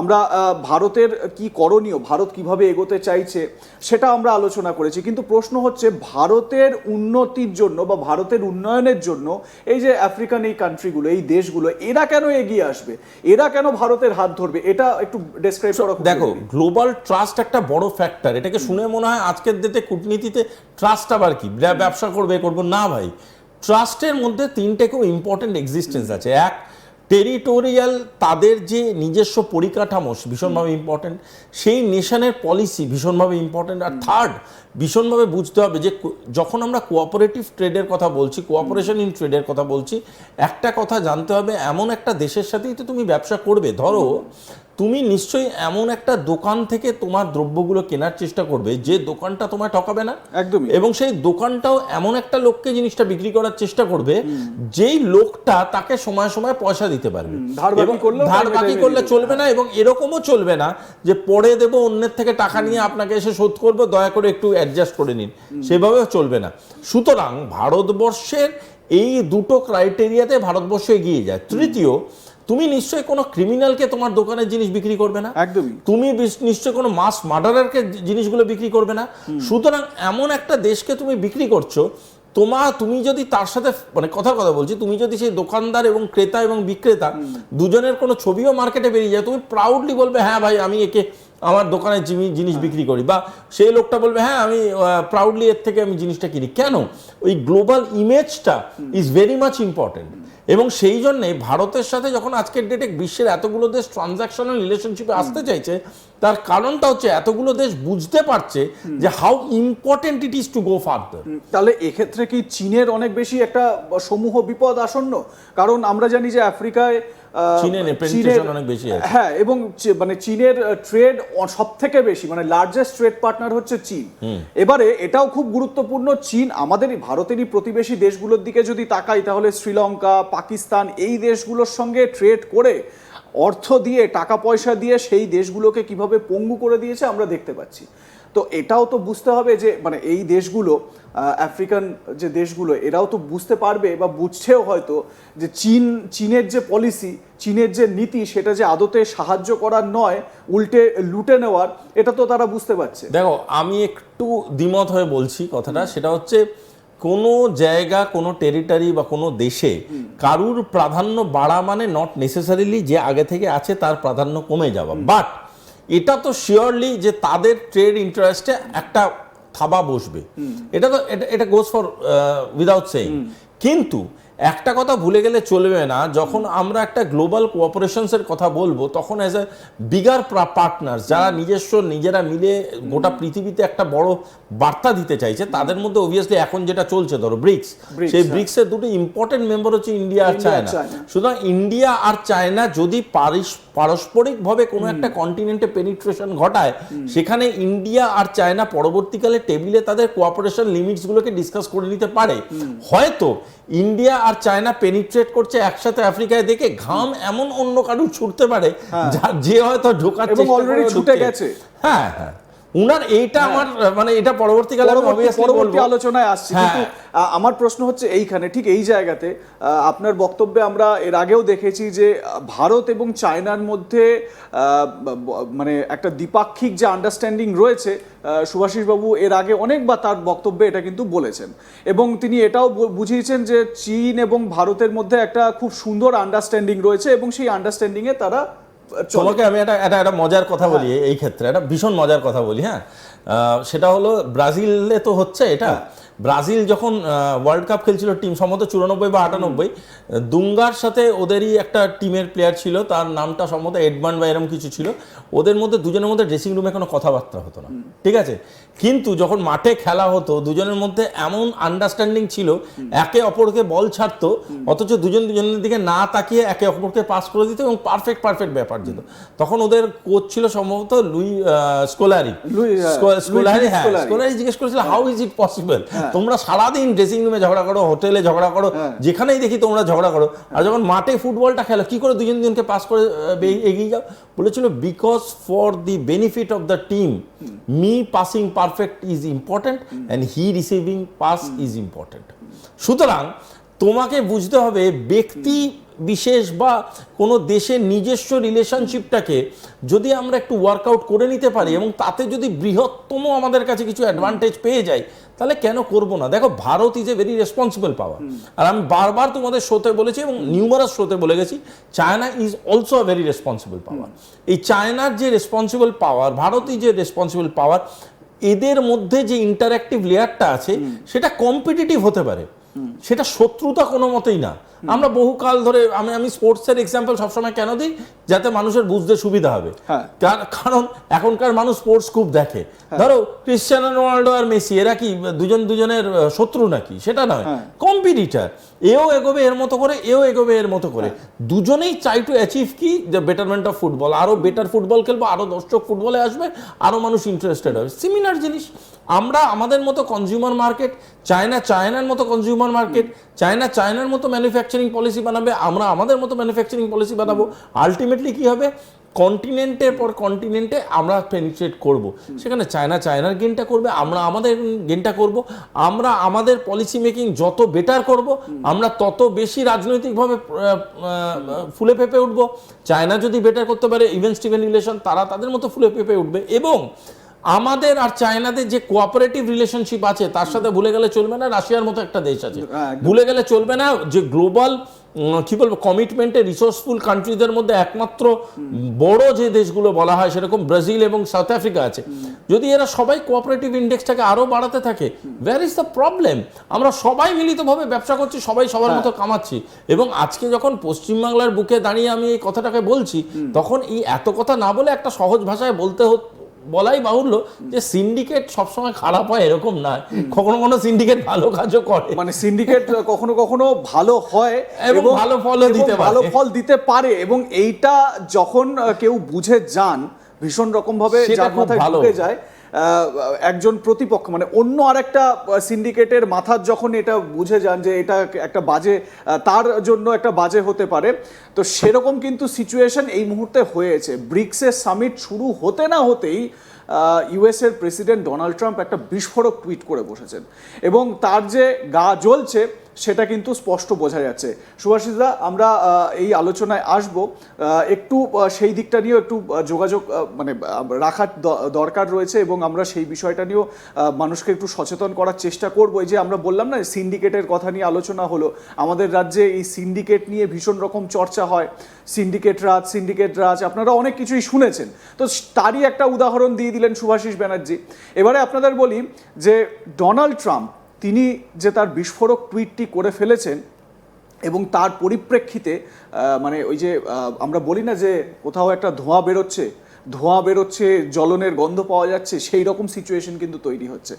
আমরা ভারতের কি করণীয় ভারত কীভাবে এগোতে চাইছে সেটা আমরা আলোচনা করেছি। কিন্তু প্রশ্ন হচ্ছে ভারতের উন্নতির জন্য বা ভারতের উন্নয়নের জন্য এই যে আফ্রিকান এই কান্ট্রিগুলো এই দেশগুলো এরা কেন এগিয়ে আসবে? এরা কেন ভারতের হাত ধরবে? এটা একটু ডেসক্রাইব করা দেখো গ্লোবাল ট্রাস্ট একটা বড় ফ্যাক্টর এটাকে শুনে মনে হয় আজকের ডেটে কূটনীতিতে ট্রাস্ট আবার কি? ব্যবসা করবে করব? না ভাই। ট্রাস্টের মধ্যে তিনটে খুব ইম্পর্টেন্ট এক্সিস্টেন্স আছে। এক টেরিটোরিয়াল তাদের যে নিজস্ব পরিকাঠামো ভীষণভাবে ইম্পর্টেন্ট সেই নেশনের পলিসি ভীষণভাবে ইম্পর্টেন্ট আর থার্ড ভীষণভাবে বুঝতে হবে যে যখন আমরা কোঅপারেটিভ ট্রেডের কথা বলছি কোঅপারেশন ইন ট্রেডের কথা বলছি একটা কথা জানতে হবে এমন একটা দেশের সাথেই তো তুমি ব্যবসা করবে। ধরো তুমি নিশ্চয়ই এমন একটা দোকান থেকে তোমার দ্রব্যগুলো কেনার চেষ্টা করবে যে দোকানটা তোমায় ঠকাবে না। একদমই। এবং সেই দোকানটাও এমন একটা লোককে জিনিসটা বিক্রি করার চেষ্টা করবে যেই লোকটা তাকে সময় সময় পয়সা দিতে পারবে। ধার বাকি করলে চলবে না এবং এরকমও চলবে না যে পরে দেব অন্যের থেকে টাকা নিয়ে আপনাকে এসে শোধ করব দয়া করে একটু অ্যাডজাস্ট করে নিন। সেভাবেও চলবে না। সুতরাং ভারতবর্ষের এই দুটো ক্রাইটেরিয়াতে ভারতবর্ষ এগিয়ে যায়। তৃতীয় তুমি নিশ্চয়ই কোনো ক্রিমিনালকে তোমার দোকানের জিনিস বিক্রি করবে না। একদমই। তুমি নিশ্চয়ই কোনো মাস মার্ডারারকে জিনিসগুলো বিক্রি করবে না। সুতরাং এমন একটা দেশকে তুমি বিক্রি করছ তোমা তুমি যদি তার সাথে মানে কথার কথা বলছি তুমি যদি সেই দোকানদার এবং ক্রেতা এবং বিক্রেতা দুজনের কোনো ছবিও মার্কেটে বেরিয়ে যায় তুমি প্রাউডলি বলবে হ্যাঁ ভাই আমি একে আমার দোকানে জিনিস বিক্রি করি। বা সেই লোকটা বলবে হ্যাঁ আমি প্রাউডলি এর থেকে আমি জিনিসটা কিনি। কেন? ওই গ্লোবাল ইমেজটা ইজ ভেরি মাচ ইম্পর্টেন্ট এবং সেই জন্যে ভারতের সাথে যখন আজকের ডেটে বিশ্বের এতগুলো দেশ ট্রানজাকশনাল রিলেশনশিপে আসতে চাইছে তার কারণটা হচ্ছে এতগুলো দেশ বুঝতে পারছে যে how important it is to go further তাহলে এক্ষেত্রে কি চীনের অনেক বেশি একটা সমূহ বিপদ আসন্ন? কারণ আমরা জানি যে আফ্রিকায় চীনের অনেক বেশি হ্যাঁ এবং মানে চীনের ট্রেড সব থেকে বেশি মানে লার্জেস্ট ট্রেড পার্টনার হচ্ছে চীন। এবারে এটাও খুব গুরুত্বপূর্ণ চীন আমাদেরই ভারতেরই প্রতিবেশী দেশগুলোর দিকে যদি তাকাই তাহলে শ্রীলঙ্কা পাকিস্তান এই দেশগুলোর সঙ্গে ট্রেড করে অর্থ দিয়ে টাকা পয়সা দিয়ে সেই দেশগুলোকে কীভাবে পঙ্গু করে দিয়েছে আমরা দেখতে পাচ্ছি। তো এটাও তো বুঝতে হবে যে মানে এই দেশগুলো আফ্রিকান যে দেশগুলো এরাও তো বুঝতে পারবে বা বুঝছেও হয়তো যে চীন চীনের যে পলিসি চীনের যে নীতি সেটা যে আদতে সাহায্য করার নয় উল্টে লুটে নেওয়ার এটা তো তারা বুঝতে পারছে। দেখো আমি একটু দ্বিমত হয়ে বলছি কথাটা সেটা হচ্ছে কোনো জায়গা কোনো টেরিটারি বা কোনো দেশে কারুর প্রাধান্য বাড়া মানে নট নেসেসারিলি যে আগে থেকে আছে তার প্রাধান্য কমে যাওয়া। বাট এটা তো শিওরলি যে তাদের ট্রেড ইন্টারেস্টে একটা থাবা বসবে। এটা তো এটা এটা গোজ ফর উইদাউট সেইং কিন্তু একটা কথা ভুলে গেলে চলবে না যখন আমরা একটা গ্লোবাল কোঅপারেশনসের কথা বলব তখন অ্যাজ এ বিগার পার্টনার যারা নিজস্ব নিজেরা মিলে গোটা পৃথিবীতে একটা বড় বার্তা দিতে চাইছে তাদের মধ্যে অবভিয়াসলি এখন যেটা চলছে ধরো ব্রিক্স। সেই হ্যাঁ। ব্রিক্সের দুটো ইম্পর্টেন্ট মেম্বার হচ্ছে ইন্ডিয়া আর চায়না। চায়না। সুতরাং ইন্ডিয়া আর চায়না যদি পারিস- পারস্পরিকভাবে কোনো একটা কন্টিনেন্টে পেনিট্রেশন ঘটায় সেখানে ইন্ডিয়া আর চায়না পরবর্তীকালে টেবিলে তাদের কোঅপারেশন লিমিটসগুলোকে ডিসকাস করে নিতে পারে। হয়তো ইন্ডিয়া আর চায়না পেনিট্রেট করছে একসাথে আফ্রিকায় দেখে ঘাম এমন অন্য কারু ছুটতে পারে যা- যে হয়তো ঢোকার এবং অলরেডি ছুটে গেছে। হ্যাঁ হ্যাঁ। উনার এইটা আমার মানে এটা পরবর্তীকালে পরবর্তী। আলোচনায় আসছি হ্যাঁ। কিন্তু আমার প্রশ্ন হচ্ছে এইখানে ঠিক এই জায়গাতে আপনার বক্তব্যে আমরা এর আগেও দেখেছি যে ভারত এবং চায়নার মধ্যে মানে একটা দ্বিপাক্ষিক যে আন্ডারস্ট্যান্ডিং রয়েছে সুভাষিস বাবু এর আগে অনেকবার তার বক্তব্যে এটা কিন্তু বলেছেন এবং তিনি এটাও বুঝিয়েছেন যে চীন এবং ভারতের মধ্যে একটা খুব সুন্দর আন্ডারস্ট্যান্ডিং রয়েছে এবং সেই আন্ডারস্ট্যান্ডিংয়ে তারা তোমাকে আমি একটা একটা একটা মজার কথা বলি এই ক্ষেত্রে একটা ভীষণ মজার কথা বলি হ্যাঁ। সেটা হলো ব্রাজিলে তো হচ্ছে এটা। ব্রাজিল যখন ওয়ার্ল্ড কাপ খেলছিল টিম সম্ভবত চুরানব্বই বা আটানব্বই দুঙ্গার সাথে ওদেরই একটা টিমের প্লেয়ার ছিল তার নামটা সম্ভবত এডবান্ড বা এরম কিছু ছিল ওদের মধ্যে দুজনের মধ্যে ড্রেসিং রুমে কোনো কথাবার্তা হতো না। ঠিক আছে? কিন্তু যখন মাঠে খেলা হতো দুজনের মধ্যে এমন আন্ডারস্ট্যান্ডিং ছিল একে অপরকে বল ছাড়তো অথচ দুজন দুজনের দিকে না তাকিয়ে একে অপরকে পাস করে দিত এবং পারফেক্ট পারফেক্ট ব্যাপার যেত। তখন ওদের কোচ ছিল সম্ভবত লুই স্কোলারি স্কোলারি হ্যাঁ। স্কোলারি জিজ্ঞেস করেছিল হাউ ইজ ইট পসিবল তোমরা সারাদিন ড্রেসিং রুমে ঝগড়া করো হোটেলে ঝগড়া করো হ্যাঁ। যেখানেই দেখি তোমরা ঝগড়া করো। আর যখন মাঠে ফুটবলটা খেলো কি করে দুজন দুজনকে পাস করে এগিয়ে যাও? বলেছিল because for the benefit of the team me passing perfect is important and he receiving pass is important সুতরাং তোমাকে বুঝতে হবে ব্যক্তি বিশেষ বা কোনো দেশের নিজস্ব রিলেশনশিপটাকে যদি আমরা একটু ওয়ার্কআউট করে নিতে পারি এবং তাতে যদি বৃহত্তম আমাদের কাছে কিছু অ্যাডভান্টেজ পেয়ে যাই, তাহলে কেন করব না? দেখো, Bharat is a very responsible power আর আমি বারবার তোমাদের শোতে বলেছি এবং নিউমারাস শোতে বলে গেছি China is also a very responsible power এই চায়নার যে responsible power Bharat is a responsible power এদের মধ্যে যে ইন্টারাক্টিভ লেয়ারটা আছে, সেটা কম্পিটিটিভ হতে পারে। সেটা শত্রুতা কোনো মতেই না। আমরা বহুকাল ধরে আমি আমি স্পোর্টসের এক্সাম্পল সবসময় কেন দিই? যাতে মানুষের বুঝতে সুবিধা হবে। হ্যাঁ। কারণ এখনকার মানুষ স্পোর্টস খুব দেখে। ধরো ক্রিশ্চিয়ানো রোনাল্ডো আর মেসি এরা কি দুজন দুজনের শত্রু নাকি? সেটা নয়। হ্যাঁ। কম্পিটিটার এও এগোবে এর মতো করে এও এগোবে এর মতো করে। দুজনেই চাই টু অ্যাচিভ কি? দ্য বেটারমেন্ট অফ ফুটবল আরও বেটার ফুটবল খেলব আরও দর্শক ফুটবলে আসবে আরও মানুষ ইন্টারেস্টেড হবে। সিমিলার জিনিস। আমরা আমাদের মতো কনজিউমার মার্কেট চায়না চায়নার মতো কনজিউমার মার্কেট চায়না চায়নার মতো ম্যানুফ্যাকচারিং পলিসি বানাবে, আমরা আমাদের মতো ম্যানুফ্যাকচারিং পলিসি বানাবো। আলটিমেটলি কি হবে? কন্টিনেন্টের পর কন্টিনেন্টে আমরা পেনিট্রেট করব। সেখানে চায়না চায়নার গেনটা করবে, আমরা আমাদের গেনটা করব। আমরা আমাদের পলিসি মেকিং যত বেটার করব, আমরা তত বেশি রাজনৈতিকভাবে ফুলে ফেপে উঠবো। চায়না যদি বেটার করতে পারে ইভেন স্টিভেন রিলেশন তারা তাদের মতো ফুলে ফেপে উঠবে। এবং আমাদের আর চায়নাদের যে কোঅপারেটিভ রিলেশনশিপ আছে তার সাথে ভুলে গেলে চলবে না রাশিয়ার মতো একটা দেশ আছে। হ্যাঁ, ভুলে গেলে চলবে না যে গ্লোবাল কি বলব কমিটমেন্টে রিসোর্সফুল কান্ট্রিদের মধ্যে একমাত্র বড় যে দেশগুলো বলা হয় সেরকম ব্রাজিল এবং সাউথ আফ্রিকা আছে। যদি এরা সবাই কোঅপারেটিভ ইন্ডেক্সটাকে আরও বাড়াতে থাকে ওয়্যার ইজ দ্য প্রবলেম আমরা সবাই মিলিতভাবে ব্যবসা করছি সবাই সবার মতো কামাচ্ছি। এবং আজকে যখন পশ্চিমবাংলার বুকে দাঁড়িয়ে আমি এই কথাটাকে বলছি তখন এই এত কথা না বলে একটা সহজ ভাষায় বলতে হত- বলাই বাহুল্য যে সিন্ডিকেট সবসময় খারাপ হয় এরকম না কখনো কখনো সিন্ডিকেট ভালো কাজও করে। মানে সিন্ডিকেট কখনো কখনো ভালো হয় এবং ভালো ফলও দিতে ভালো ফল দিতে পারে এবং এইটা যখন কেউ বুঝে যান ভীষণ রকম ভাবে সেটা যার মাথায় ভালো। ঢুকে যায় একজন প্রতিপক্ষ মানে অন্য আরেকটা সিন্ডিকেটের মাথার যখন এটা বুঝে যান যে এটা একটা বাজে তার জন্য একটা বাজে হতে পারে, তো সেরকম কিন্তু সিচুয়েশন এই মুহূর্তে হয়েছে। ব্রিক্সের সামিট শুরু হতে না হতেই ইউএস এর প্রেসিডেন্ট ডোনাল্ড ট্রাম্প একটা বিস্ফোরক টুইট করে বসেছেন। এবং তার যে গা জ্বলছে সেটা কিন্তু স্পষ্ট বোঝা যাচ্ছে। সুভাষিসদা আমরা এই আলোচনায় আসব। একটু সেই দিকটা নিয়েও একটু যোগাযোগ মানে রাখার দরকার রয়েছে এবং আমরা সেই বিষয়টা নিয়েও মানুষকে একটু সচেতন করার চেষ্টা করব। এই যে আমরা বললাম না, সিন্ডিকেটের কথা নিয়ে আলোচনা হলো। আমাদের রাজ্যে এই সিন্ডিকেট নিয়ে ভীষণ রকম চর্চা হয়। সিন্ডিকেট রাজ সিন্ডিকেট রাজ, আপনারা অনেক কিছুই শুনেছেন। তো তারই একটা উদাহরণ দিয়ে দিলেন সুভাষিস ব্যানার্জি। এবারে আপনাদের বলি যে, ডোনাল্ড ট্রাম্প তিনি যে তার বিস্ফোরক টুইটটি করে ফেলেছেন এবং তার পরিপ্রেক্ষিতে মানে ওই যে আমরা বলি না যে কোথাও একটা ধোঁয়া বেরোচ্ছে ধোঁয়া বেরোচ্ছে, জ্বলনের গন্ধ পাওয়া যাচ্ছে, সেই রকম সিচুয়েশন কিন্তু তৈরি হচ্ছে।